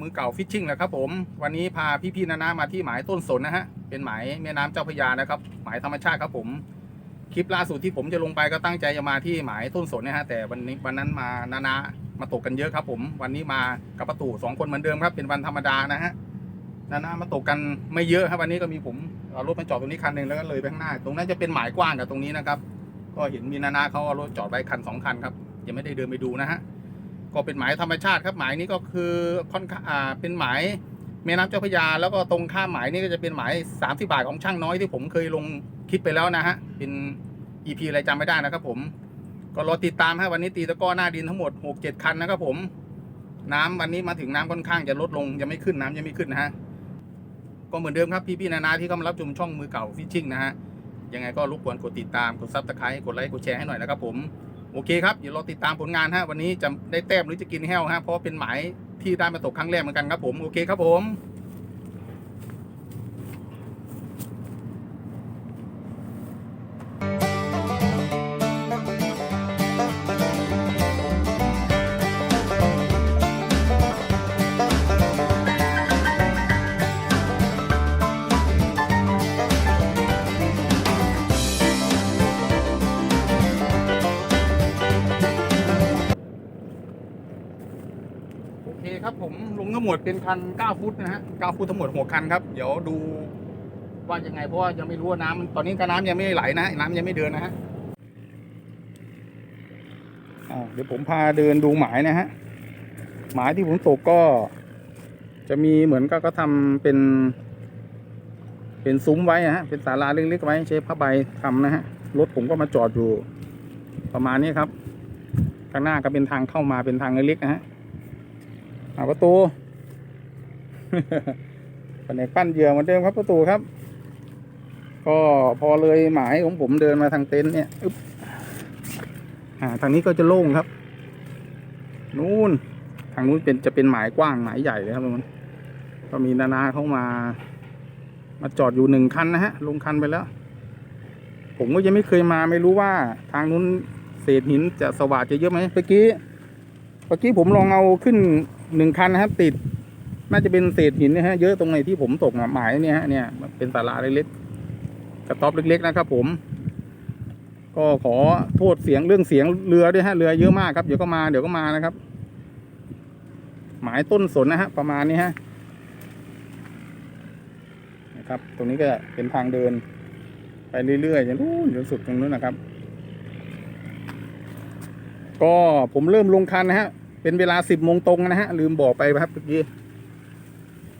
มือเก่าฟิชชิ่งแล้วครับผมวันนี้พาพี่ๆนานามาที่หมายต้นสนนะฮะเป็นหมายแม่น้ำเจ้าพยานะครับ หมายธรรมชาติครับผมคลิปล่าสุดที่ผมจะลงไปก็ตั้งใจจะมาที่หมายต้นสนนะฮะแต่วันนี้วันนั้นมานานามาตกกันเยอะครับผม วันนี้มากับประตูสองคนเหมือนเดิมครับเป็นวันธรรมดานะฮะนานามาตกกันไม่เยอะครับวันนี้ก็มีผมเอารถมาจอดตรงนี้คันหนึ่งแล้วก็เลยไปข้างหน้า ตรงนั้นจะเป็นหมายกว้างกับตรงนี้นะครับก็เห็นมีนานาเขาเอารถจอดไว้คันสองคันครับยังไม่ได้เดินไปดูนะฮะ ก็เป็นหมายธรรมชาติครับหมายนี้ก็คือค่อนข้างอ่าเป็นหมายแม่น้ำเจ้าพระยา แล้วก็ตรงข้ามหมายนี้ก็จะเป็นหมาย30บาทของช่างน้อยที่ผมเคยลงคลิปไปแล้วนะฮะเป็น EP อะไรจำไม่ได้นะครับผมก็รอติดตามฮะวันนี้ตีตะก้อหน้าดินทั้งหมด6 7คันนะครับผมน้ำวันนี้มาถึงน้ำค่อนข้างจะลดลงยังไม่ขึ้นน้ำยังไม่ขึ้นนะฮะก็เหมือนเดิมครับพี่ๆนานาที่เข้ามารับชมช่องมือเก่าฟิชชิ่งนะฮะยังไงก็รบกวนกดติดตามกดซับสไครต์กดไลค์กดแชร์ให้หน่อยนะครับผม โอเคครับเดี๋ยวเราติดตามผลงานฮะวันนี้จะได้แต้มหรือจะกินแห้วฮะเพราะเป็นหมายที่ได้มาตกครั้งแรกเหมือนกันครับผมโอเคครับผม เป็นคัน 9 ฟุตนะฮะ 9 ฟุตทั้งหมด6คันครับ เดี๋ยวดูว่ายังไงเพราะว่ายังไม่รู้ว่าน้ำตอนนี้ก็น้ำยังไม่ไหลนะ น้ำยังไม่เดินนะฮะเดี๋ยวผมพาเดินดูหมายนะฮะ หมายที่ผมตกก็ จะมีเหมือนก็ก็ทำเป็น เป็นซุ้มไว้นะฮะ เป็นศาลาเล็กๆไว้ใช้ผ้าใบทำนะฮะ รถผมก็มาจอดอยู่ ประมาณนี้ครับ ข้างหน้าก็เป็นทางเข้ามาเป็นทางเล็กๆนะฮะประตู แผนกปั้นเหยื่อเหมือนเดิมครับประตูครับ ก็พอเลยหมายของผมเดินมาทางเต็นท์เนี่ยอึ๊บอ่าทางนี้ก็จะโล่งครับ นู่น ทางนู้นเป็นจะเป็นหมายกว้างหมายใหญ่เลยครับทุกคนก็มีนานาเข้ามา มาจอดอยู่หนึ่งคันนะฮะ ลงคันไปแล้ว ผมก็ยังไม่เคยมาไม่รู้ว่า ทางนู้นเศษหินจะสว่างจะเยอะไหมเมื่อกี้เมื่อกี้ผมลองเอาขึ้นหนึ่งคันนะครับ ติด น่าจะเป็นเศษหินนะฮะเยอะตรงไหนที่ผมตกหมายเนี่ยฮะเนี่ยเป็นศาลาเล็กๆกระต๊อบเล็ก ๆ นะครับ ผม ก็ขอโทษเสียงเรื่องเสียงเรือด้วยฮะเรือเยอะมากครับเดี๋ยวก็มาเดี๋ยวก็มานะครับ หมายต้นสนนะฮะประมาณนี้ฮะนะครับ ตรงนี้ก็เป็นทางเดิน ไปเรื่อยๆจนนู้นจนสุดตรงนู้นนะครับ ก็ผมเริ่มลงคันนะฮะเป็นเวลาสิบโมงตรงนะฮะลืมบอกไปครับเมื่อกี้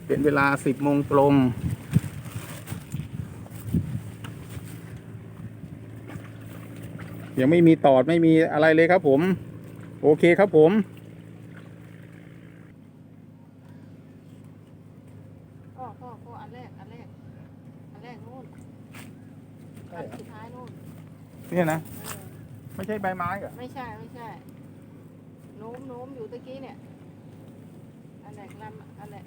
เป็นเวลาสิบโมงตรงยังไม่มีตอดไม่มีอะไรเลยครับผม โอเคครับผม พ่อพ่อพ่ออันแรก อันแรก อันแรกนู่นอันสุดท้ายนู่นเนี่ยนะ เออไม่ใช่ใบไม้เหรอไม่ใช่ไม่ใช่โน้มโน้มอยู่ตะกี้เนี่ย อันแรกลำอันแรก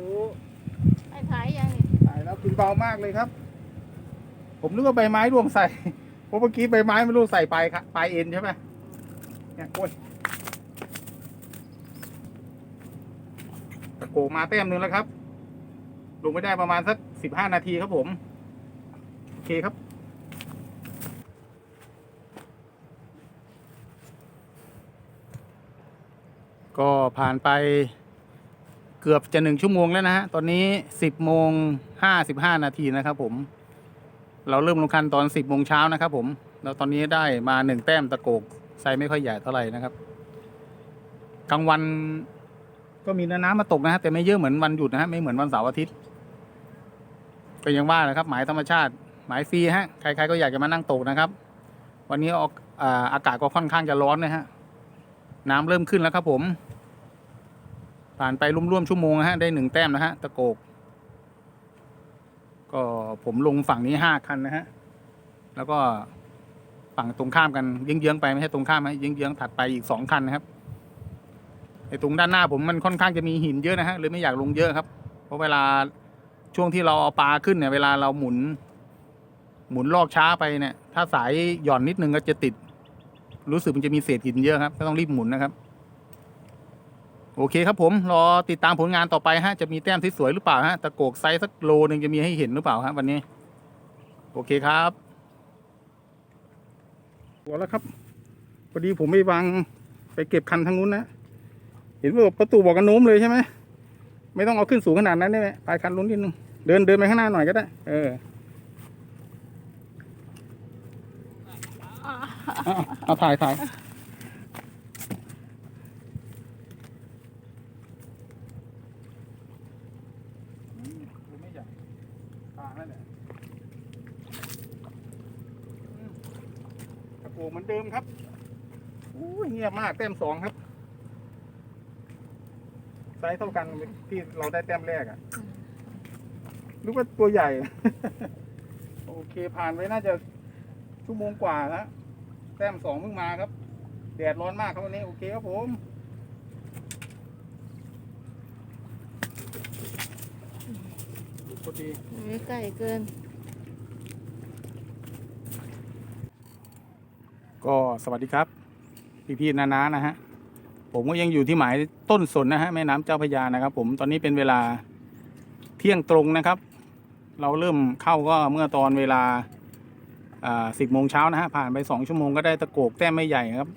ธุไถ่ายยังนี่ตายแล้วกินเบามากเลยครับ ผมนึกว่าใบไม้ร่วงใส่เพราะเมื่อกี้ใบไม้ไม่รู้ใส่ปลายครับปลายเอ็นใช่ไหมเนี่ยโอ้ยโผล่มาเต็มหนึ่งแล้วครับ ลงไม่ได้ประมาณสักสิบห้านาทีครับผม โอเคครับก็ผ่านไป เกือบจะหนึ่งชั่วโมงแล้วนะฮะ ตอนนี้สิบโมงห้าสิบห้านาทีนะครับผม เราเริ่มลงคันตอนสิบโมงเช้านะครับผมแล้วตอนนี้ได้มาหนึ่งแต้มตะโกกไซไม่ค่อยใหญ่เท่าไหร่นะครับ กลางวันก็มีน้ำมาตกนะฮะแต่ไม่เยอะเหมือนวันหยุดนะฮะไม่เหมือนวันเสาร์อาทิตย์ก็ยังว่านะครับ หมายธรรมชาติ หมายฟรีฮะใครๆก็อยากจะมานั่งตกนะครับ วันนี้ออกอาอากาศก็ค่อนข้างจะร้อนนะฮะน้ำเริ่มขึ้นแล้วครับผม ผ่านไปร่วมๆชั่วโมงนะฮะได้หนึ่งแต้มนะฮะตะโกก ก็ผมลงฝั่งนี้ห้าคันนะฮะแล้วก็ฝั่งตรงข้ามกันเยื้องๆไปไม่ใช่ตรงข้ามนะเยื้องๆถัดไปอีกสองคันนะครับไอ้ตรงด้านหน้าผมมันค่อนข้างจะมีหินเยอะนะฮะเลยไม่อยากลงเยอะครับ เพราะเวลาช่วงที่เราเอาปลาขึ้นเนี่ยเวลาเราหมุน หมุนลอกช้าไปเนี่ย ถ้าสายหย่อนนิดนึงก็จะติด รู้สึกมันจะมีเศษหินเยอะครับก็ต้องรีบหมุนนะครับ โอเคครับผมรอติดตามผลงานต่อไปฮะจะมีแต้มที่สวยหรือเปล่าฮะตะโกกไซส์สักโลหนึ่งจะมีให้เห็นหรือเปล่าฮะวันนี้ โอเคครับหัวแล้วครับพอดีผมไปวางไปเก็บคันทางนู้นนะเห็นว่าประตูบอกกันโน้มเลยใช่ไหมไม่ต้องเอาขึ้นสูงขนาดนั้นได้ไหมปลายคันลุ้นนิดนึงเดินเดินไปข้างหน้าหน่อยก็ได้ เออเอาเอาถ่ายถ่ายไม่ใหญ่ปลาแล้วเนี่ยกระโปรง เหมือนเดิมครับอู้ยเงียบมากแต้มสองครับไซส์เท่ากันที่เราได้แต้มแรกอะรู้ว่าตัวใหญ่ โอเคผ่านไปน่าจะชั่วโมงกว่าแล้วแต้มสองเพิ่งมาครับ แดดร้อนมากครับวันนี้ โอเคครับผมพอดีไม่ใกล้เกิน ก็สวัสดีครับ พี่ๆนานานะฮะผมก็ยังอยู่ที่หมายต้นสนนะฮะแม่น้ำเจ้าพยานะครับ ผมตอนนี้เป็นเวลาเที่ยงตรงนะครับ เราเริ่มเข้าก็เมื่อตอนเวลาสิบโมงเช้านะฮะผ่านไปสองชั่วโมงก็ได้ตะโกกแต้มไม่ใหญ่ครับ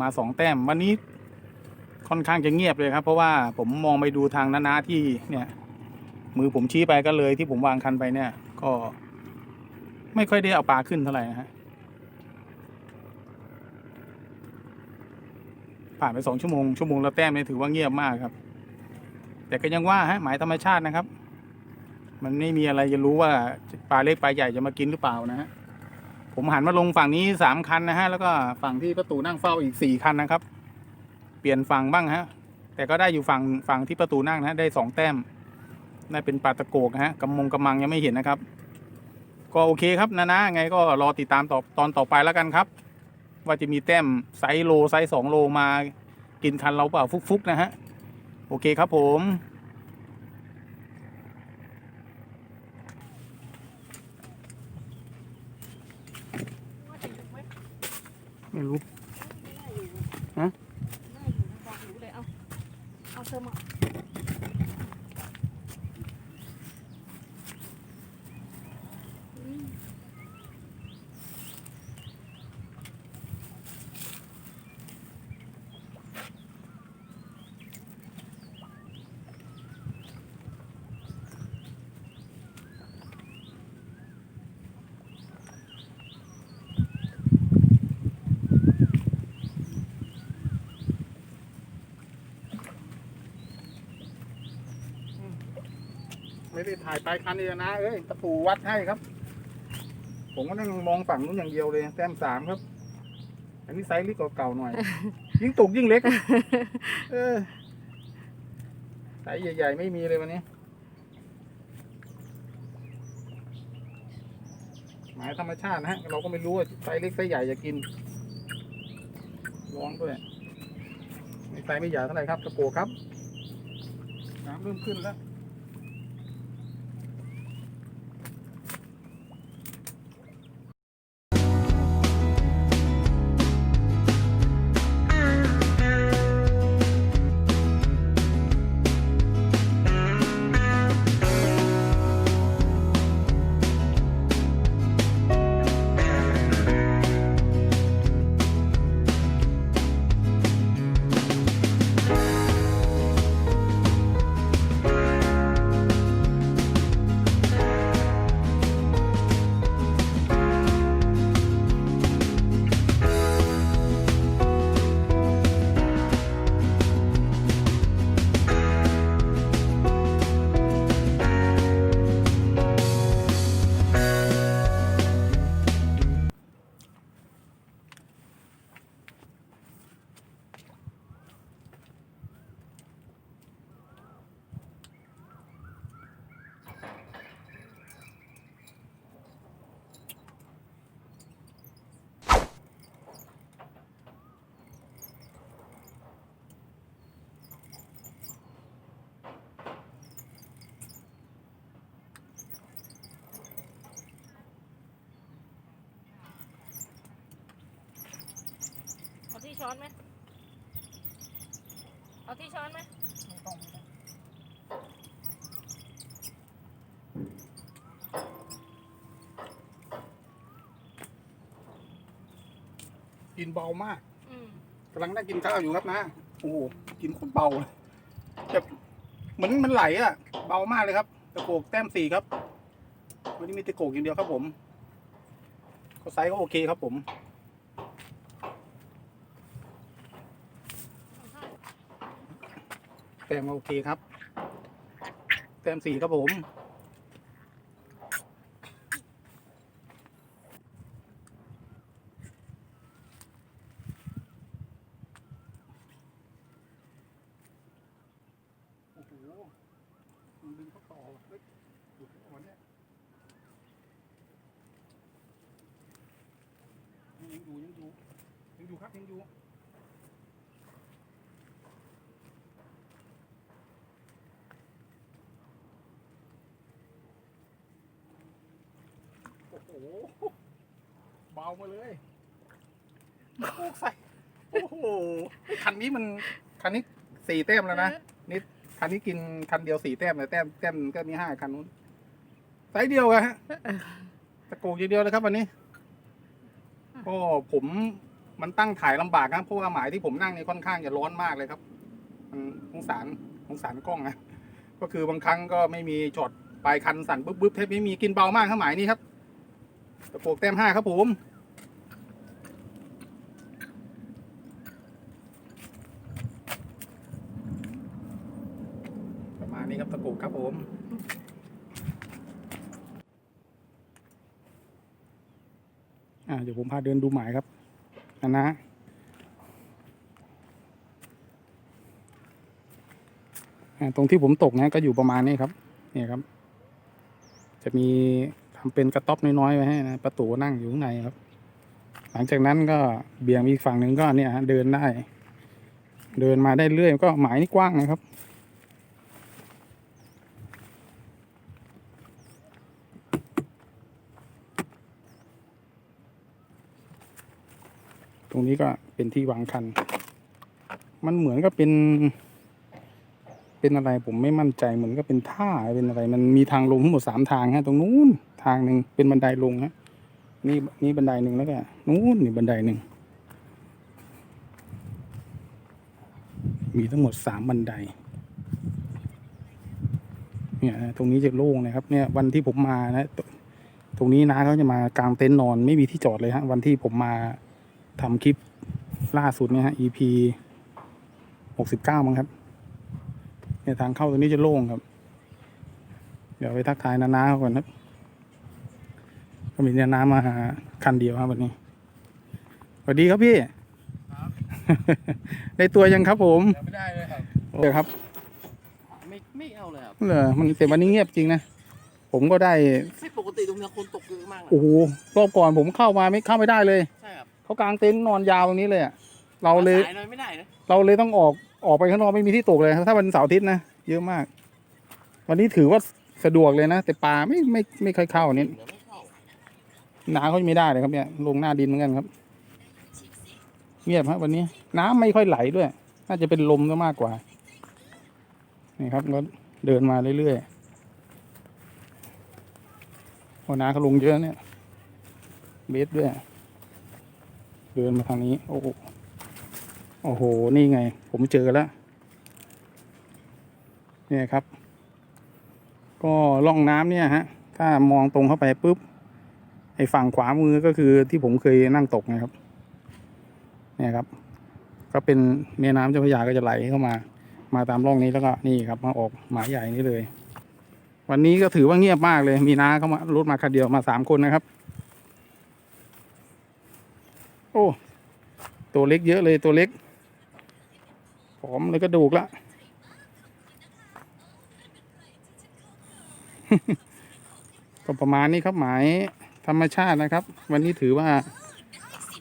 มาสองแต้มวันนี้ค่อนข้างจะเงียบเลยครับ เพราะว่าผมมองไปดูทางนานาที่เนี่ย มือผมชี้ไปก็เลยที่ผมวางคันไปเนี่ย ก็ไม่ค่อยได้เอาปลาขึ้นเท่าไหร่นะฮะ ผ่านไปสองชั่วโมงชั่วโมงละแต้มเนี่ยถือว่าเงียบมากครับ แต่ก็ยังว่าฮะหมายธรรมชาตินะครับ มันไม่มีอะไรจะรู้ว่าปลาเล็กปลาใหญ่จะมากินหรือเปล่านะฮะผมหันมาลงฝั่งนี้สามคันนะฮะแล้วก็ฝั่งที่ประตูนั่งเฝ้าอีกสี่คันนะครับ เปลี่ยนฝั่งบ้างฮะ แต่ก็ได้อยู่ฝั่งฝั่งที่ประตูนั่งนะะได้สองแต้มได้เป็นปลาตะโกกนะฮะกำมงกำมังยังไม่เห็นนะครับ ก็โอเคครับนะนะไงก็รอติดตามต่อตอนต่อไปแล้วกันครับ ว่าจะมีแต้มไซส์โลไซส์สองโลมากินคันเราเปล่าฟุกๆนะฮะ โอเคครับผมไม่รู้ฮะเอาเอาเธอมา ไม่ได้ถ่ายปลายคันเลยนะ เอ้ยตะปูวัดให้ครับ ผมก็นั่งมองฝั่งนู้นอย่างเดียวเลย แต้มสามครับ อันนี้ไซส์เล็กกว่าเก่าหน่อย ยิ่งตกยิ่งเล็ก เออไซส์ใหญ่ๆไม่มีเลยวันนี้ หมายธรรมชาตินะฮะ เราก็ไม่รู้ว่าไซส์เล็กไซส์ใหญ่จะกินลองด้วยไม่ไซส์ไม่ใหญ่เท่าไหร่ครับกระโปรงครับ น้ำเริ่มขึ้นแล้ว ช้อนไหมเอาที่ช้อนไหมไม่ต้องไม่ต้องกินเบามากอืมกำลังนั่งกินข้าวอยู่ครับนะโอ้โหกินโคนเบาเลยแบบเหมือนมันไหลอะเบามากเลยครับตะโกกแต้มสี่ครับวันนี้มีตะโกกอย่างเดียวครับผมก็ไซส์ก็โอเคครับผม แต้มโอเคครับ แต้มสี่ครับผม โอ้โหมันดึงเข้าต่อเฮ้ยหลุดออกมาเนี่ยยังอยู่ยังอยู่ยังอยู่ครับยังอยู่ โอ้โหเบามาเลยโอ้ใส่โอ้โหคันนี้มันคันนี้สี่แต้มแล้วนะคันนี้กินคันเดียวสี่แต้มเลยแต้มแต้มก็มีห้าคันนู้นไซส์เดียวกันฮะตะโกกอย่างเดียวเลยครับวันนี้ก็ผมมันตั้งถ่ายลำบากครับเพราะว่าหมายที่ผมนั่งนี่ค่อนข้างจะร้อนมากเลยครับ มันสงสารสงสารกล้องนะก็คือบางครั้งก็ไม่มีช็อตปลายคันสั่นบึ๊บบึ๊บเทปไม่มีกินเบามากครับหมายนี้ครับ ตะโกกแต้มห้าครับผมประมาณนี้ครับตะกรุกครับผมอ่าเดี๋ยวผมพาเดินดูหมายครับนะนะตรงที่ผมตกนะก็อยู่ประมาณนี้ครับเนี่ยครับ จะมี ทำเป็นกระต๊อบน้อยๆไว้ให้นะประตูนั่งอยู่ข้างในครับ หลังจากนั้นก็เบี่ยงอีกฝั่งหนึ่งก็เนี่ยเดินได้ เดินมาได้เรื่อยก็หมายนี่กว้างนะครับตรงนี้ก็เป็นที่วางคัน มันเหมือนกับเป็น เป็นอะไรผมไม่มั่นใจเหมือนกับเป็นท่าเป็นอะไร มันมีทางลงทั้งหมดสามทางฮะตรงนู้น ทางหนึ่งเป็นบันไดลงฮะนี่นี่บันไดหนึ่งแล้วก็นู้นนี่บันไดหนึ่งมีทั้งหมดสามบันไดเนี่ยนะตรงนี้จะโล่งนะครับเนี่ยวันที่ผมมานะตรงนี้นะเขาจะมากางเต็นท์นอนไม่มีที่จอดเลยฮะวันที่ผมมาทำคลิปล่าสุดเนี่ยฮะ EP หกสิบเก้ามั้งครับเนี่ยทางเข้าตรงนี้จะโล่งครับ เดี๋ยวไปทักทายนานาเขาก่อนครับ ก็มีนานามาหาคันเดียวครับวันนี้สวัสดีครับพี่ได้ตัวยังครับผมยังไม่ได้เลยครับเดี๋ยวครับ ไม่ไม่เอาเลยครับเหรอมันแต่วันนี้เงียบจริงนะผมก็ได้ไม่ปกติตรงนี้คนตกเยอะมากเลยโอ้โหรอบก่อนผมเข้ามาไม่เข้าไม่ได้เลยใช่ครับเขากางเต็นท์นอนยาวตรงนี้เลยอะเราเลยสายหน่อยไม่ได้นะเราเลยต้องออกออกไปข้างนอกไม่มีที่ตกเลยถ้าวันเสาร์อาทิตย์นะเยอะมาก วันนี้ถือว่าสะดวกเลยนะแต่ปลาไม่ไม่ไม่ค่อยเข้านี่ เดี๋ยวไม่เข้า น้ำเขาไม่ได้เลยครับเนี่ยลงหน้าดินเหมือนกันครับ เงียบครับวันนี้ น้ำไม่ค่อยไหลด้วย น่าจะเป็นลมก็มากกว่า นี่ครับก็เดินมาเรื่อยๆพอน้าเขาลงเยอะเนี่ย เบสด้วย เดินมาทางนี้ โอ้โหโอ้โห นี่ไง ผมเจอแล้ว เนี่ยครับ ก็ล่องน้ำเนี่ยฮะ ถ้ามองตรงเข้าไปปุ๊บ ไอ้ฝั่งขวามือก็คือที่ผมเคยนั่งตกนะครับ เนี่ยครับ ก็เป็นแม่น้ำเจ้าพระยาก็จะไหลเข้ามา มาตามร่องนี้แล้วก็นี่ครับ มาออกหมายใหญ่นี้เลย วันนี้ก็ถือว่าเงียบมากเลย มีน้าเข้ามารถมาคันเดียวมาสามคนนะครับ โอ้ตัวเล็กเยอะเลยตัวเล็กผอมเลยก็ดูกละก็ประมาณนี้ครับหมาย ธรรมชาตินะครับ วันนี้ถือว่า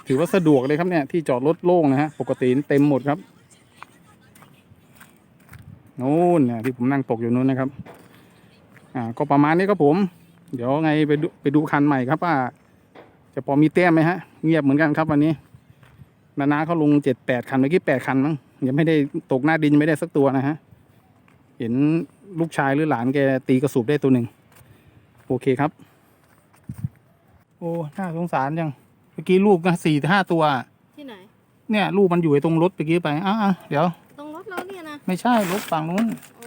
ถือว่าสะดวกเลยครับเนี่ย ที่จอดรถโล่งนะฮะปกติเต็มหมดครับนู่นเนี่ยที่ผมนั่งตกอยู่นู้นนะครับ อ่า ก็ประมาณนี้ครับผม เดี๋ยวไงไปดูไปดูคันใหม่ครับว่าจะพอมีแต้มไหมฮะ เงียบเหมือนกันครับวันนี้ นานาเขาลงเจ็ดแปดคันเมื่อกี้แปดคันมั้งยังไม่ได้ตกหน้าดินไม่ได้สักตัวนะฮะ เห็นลูกชายหรือหลานแกตีกระสุบได้ตัวหนึ่ง โอเคครับ โอ้น่าสงสารจังเมื่อกี้ลูกนะสี่ห้าตัว ที่ไหน เนี่ยลูกมันอยู่ไอ้ตรงรถเมื่อกี้ไปอ้าวเดี๋ยว ตรงรถเราเนี่ยนะไม่ใช่รถฝั่งนู้น โอ้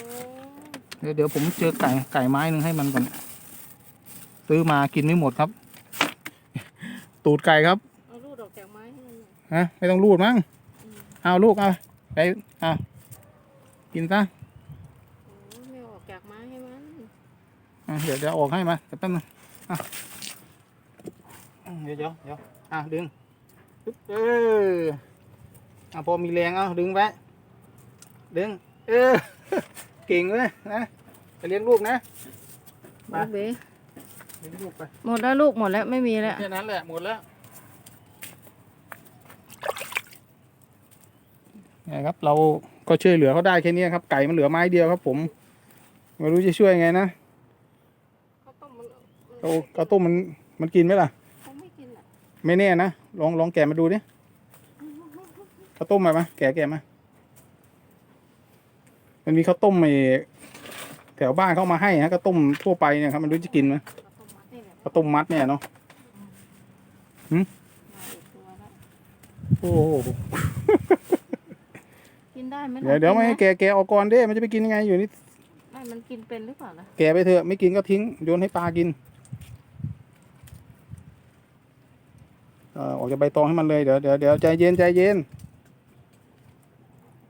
เดี๋ยวเดี๋ยวผมเจอไก่ไก่ไม้หนึ่งให้มันก่อน ซื้อมากินไม่หมดครับ ตูดไก่ครับเอาลูดออกจากไม้ให้มันหน่อยฮะไม่ต้องรูดมั้งอืมเอาลูกเอาไปเอากินซะโอ้ไม่เอาออกจากไม้ให้มันอะเดี๋ยวเดี๋ยวออกให้มาเดี๋ยวแป๊บนึงอะเดี๋ยวเดี๋ยวเดี๋ยวอะดึงปึ๊บเอออะพอมีแรงเอาดึงไว้ดึง เออ เก่งเลยนะไปเลี้ยงลูกนะมาโอเบเลี้ยงลูกไปหมดแล้วลูกหมดแล้วไม่มีแล้วแค่นั้นแหละหมดแล้วนี่ครับเราก็ช่วยเหลือเขาได้แค่นี้ครับ ไก่มันเหลือไม้เดียวครับผมไม่รู้จะช่วยไงนะเขาต้มมันเอาข้าวต้มมันมันกินไหมล่ะ ไม่แน่นะ ลองลองแกะมาดูดิข้าวต้มมาไหมแกะแกะมา มันมีข้าวต้มไอ้แถวบ้านเขามาให้ฮะข้าวต้มทั่วไปเนี่ยครับมันรู้จะกินไหมเขาต้มมัดนี่แหละข้าวต้มมัดเนี่ยเนาะหืมมาอีกตัวแล้วโอ้โหกินได้ไหมเดี๋ยวเดี๋ยวไม่ให้แกแกะแกะออกก่อนเด้ มันจะไปกินยังไงอยู่นี่ไม่มันกินเป็นหรือเปล่าล่ะแกะไปเถอะไม่กินก็ทิ้งโยนให้ปลากิน อ่อออกจากใบตองให้มันเลยเดี๋ยวเดี๋ยวเดี๋ยวใจเย็นใจเย็น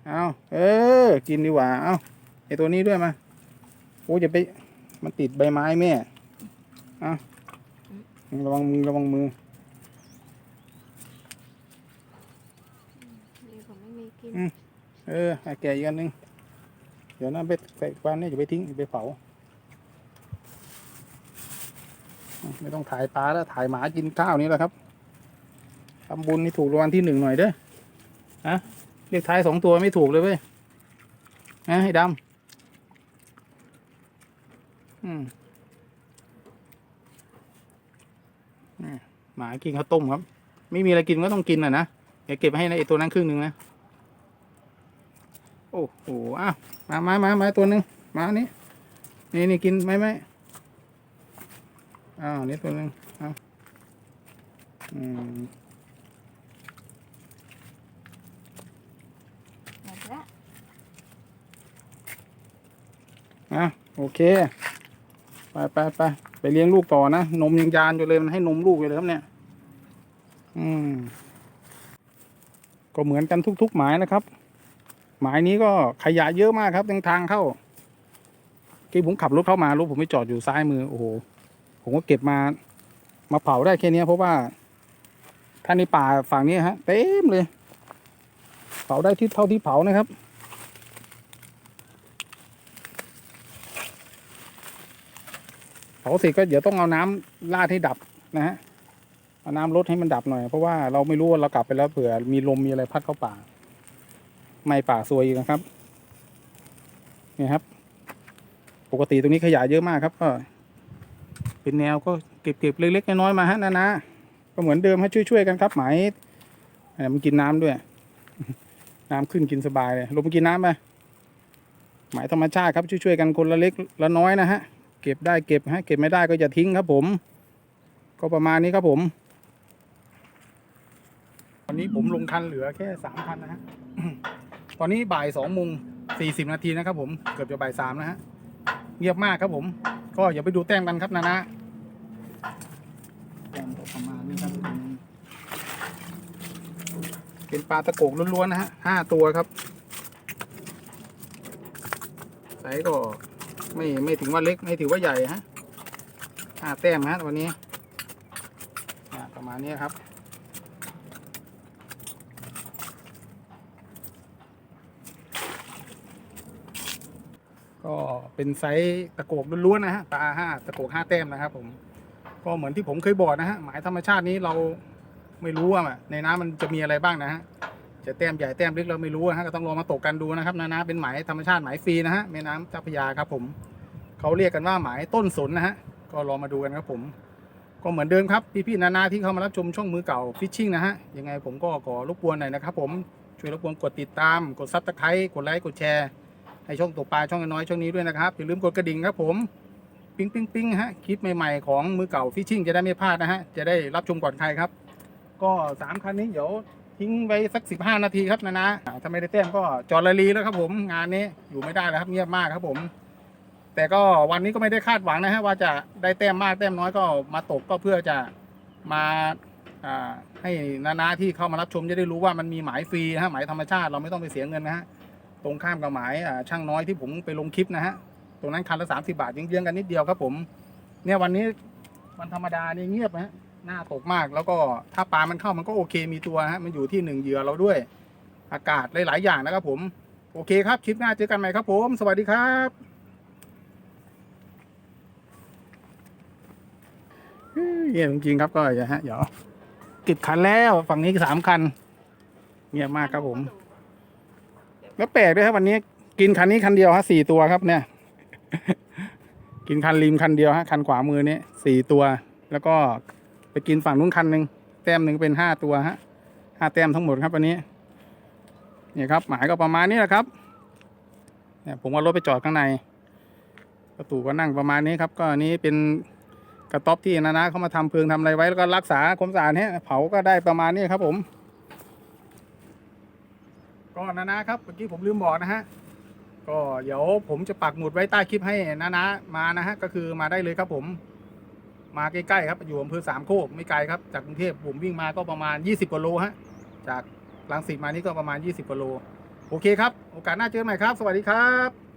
เอาเออ กินดีกว่าเอาไอตัวนี้ด้วยมาโอ้ยอย่าไปมันติดใบไม้แม่เอาระวังมือระวังมือนี่ผมไม่มีกินอืมเออให้แกะอีกอันหนึงเดี๋ยวนะไปใส่กวานนี่อย่าไปทิ้งอย่าไปเผาไม่ต้องถ่ายปลาแล้วถ่ายหมากินข้าวนี่แหละครับ ทำบุญนี่ถูกรางวัลที่หนึ่งหน่อยเด้อฮะเรียกท้ายสองตัวไม่ถูกเลยเว้ยนะไอ้ดำอืมนี่หมากินข้าวต้มครับ ไม่มีอะไรกินก็ต้องกินอะนะอย่าเก็บให้นะไอตัวนั้นครึ่งหนึ่งนะโอ้โหอ้าวมามามามาตัวหนึ่งมานี้นี่นี่กินไหมไหมอ้าวนี่ตัวหนึ่งอ้าวอืมดแล้ว อะโอเค ไปไปไปไปเลี้ยงลูกต่อนะ นมยังยานอยู่เลยมันให้นมลูกอยู่เลยครับเนี่ย อืม ก็เหมือนกันทุกๆหมายนะครับ หมายนี้ก็ขยะเยอะมากครับทางทางเข้าที่ผมขับรถเข้ามารถผมไปจอดอยู่ซ้ายมือโอ้โหผมก็เก็บมา มาเผาได้แค่นี้เพราะว่าถ้าในป่าฝั่งนี้ฮะเต็มเลย เผาได้ที่เท่าที่เผานะครับ เผาเสร็จก็เดี๋ยวต้องเอาน้ำราดให้ดับนะฮะเอาน้ำลดให้มันดับหน่อย เพราะว่าเราไม่รู้ว่าเรากลับไปแล้วเผื่อมีลมมีอะไรพัดเข้าป่า ไม่ป่าซวยอีกนะครับเนี่ยครับ ปกติตรงนี้ขยะเยอะมากครับ ก็ เป็นแนวก็เก็บเก็บเล็กๆน้อยๆมาฮะนะนะก็เหมือนเดิมให้ช่วยๆกันครับหมายมันกินน้ำด้วย น้ำขึ้นกินสบายเลยลงมกินน้ำไปหมายธรรมชาติครับช่วยๆกันคนละเล็กละน้อยนะฮะ เก็บได้เก็บฮะเก็บไม่ได้ก็อย่าทิ้งครับผม ก็ประมาณนี้ครับผม ตอนนี้ผมลงคันเหลือแค่สามคันนะฮะตอนนี้บ่ายสองโมงสี่สิบนาทีนะครับผมเกือบจะบ่ายสามนะฮะเงียบมากครับผม ก็อย่าไปดูแต้มกันครับนะนะแต้มประมาณนี้ครับเป็นเป็นปลาตะโกกล้วนๆนะฮะห้าตัวครับไซส์ก็ ไม่ไม่ถึงว่าเล็กไม่ถือว่าใหญ่ฮะห้าแต้มฮะวันนี้ประมาณนี้ครับก็เป็นไซส์ตะโกกล้วนๆนะฮะ ปลาห้าตะโกกห้าแต้มนะครับ ผม ก็เหมือนที่ผมเคยบอกนะฮะ หมายธรรมชาตินี้เราไม่รู้ว่าในน้ำมันจะมีอะไรบ้างนะฮะ จะแต้มใหญ่แต้มเล็กเราไม่รู้นะฮะก็ต้องลองมาตกกันดูนะครับนะนะเป็นหมายธรรมชาติหมายฟรีนะฮะแม่น้ำเจ้าพระยาครับผมเขาเรียกกันว่าหมายต้นสนนะฮะก็ลองมาดูกันครับผมก็เหมือนเดิมครับพี่ๆนานาที่เข้ามารับชมช่องมือเก่าฟิชชิ่งนะฮะยังไงผมก็ขอรบกวนหน่อยนะครับผมช่วยรบกวนกดติดตาม กดซับสไครต์กดไลค์กดแชร์ให้ช่องตกปลาช่องน้อยช่องนี้ด้วยนะครับอย่าลืมกดกระดิ่งครับผมปิ๊งปิ๊งปิ๊งฮะคลิปใหม่ๆของมือเก่าฟิชชิ่งจะได้ไม่พลาดนะฮะจะได้รับชมก่อนใครครับ ก็สามคันนี้เดี๋ยว ทิ้งไว้สักสิบห้านาทีครับนะนะถ้าไม่ได้แต้มก็จอร์ลีแล้วครับผมงานนี้อยู่ไม่ได้แล้วครับเงียบมากครับผม แต่ก็วันนี้ก็ไม่ได้คาดหวังนะฮะว่าจะได้แต้มมากแต้มน้อยก็มาตกก็เพื่อจะมาให้นานาที่เข้ามารับชมจะได้รู้ว่ามันมีหมายฟรีนะฮะหมายธรรมชาติเราไม่ต้องไปเสียเงินนะฮะตรงข้ามกับหมายช่างน้อยที่ผมไปลงคลิปนะฮะตรงนั้นคันละสามสิบาทเยื้องๆกันนิดเดียวครับผม เนี่ยวันนี้วันธรรมดานี่เงียบนะฮะ หน้าตกมาก แล้วก็ถ้าปลามันเข้ามันก็โอเคมีตัวฮะมันอยู่ที่หนึ่งเหยื่อเราด้วย อากาศหลาย ๆ อย่างนะครับผม โอเคครับ คลิปหน้าเจอกันใหม่ครับผม สวัสดีครับเงียบจริงครับก็อย่าฮะเดี๋ยวติดคันแล้วฝั่งนี้สามคันเงียบมากครับผม แล้วแปลกด้วยครับวันนี้ กินคันนี้คันเดียวฮะสี่ตัวครับเนี่ย กินคันริมคันเดียวฮะคันขวามือนี้สี่ตัว แล้วก็ ไปกินฝั่งนู้นคันหนึ่งแต้มหนึ่งเป็นห้าตัวฮะห้าแต้มทั้งหมดครับวันนี้เนี่ยครับหมายก็ประมาณนี้แหละครับเนี่ยผมเอารถไปจอดข้างใน ประตูก็นั่งประมาณนี้ครับก็อันนี้เป็นกระต๊อบที่นานาเขามาทำเพิงทำอะไรไว้แล้วก็รักษาความสะอาดเนี่ยเผาก็ได้ประมาณนี้ครับผมก็นานาครับเมื่อกี้ผมลืมบอกนะฮะก็เดี๋ยวผมจะปักหมุดไว้ใต้คลิปให้นานามานะฮะก็คือมาได้เลยครับผม มาใกล้ๆครับอยู่อำเภอสามโคกไม่ไกลครับจากกรุงเทพผมวิ่งมาก็ประมาณ 20กว่าโลฮะจากลังสิตมานี่ก็ประมาณ 20กว่าโล โอเคครับ โอกาสหน้าเจอกันใหม่ครับ สวัสดีครับ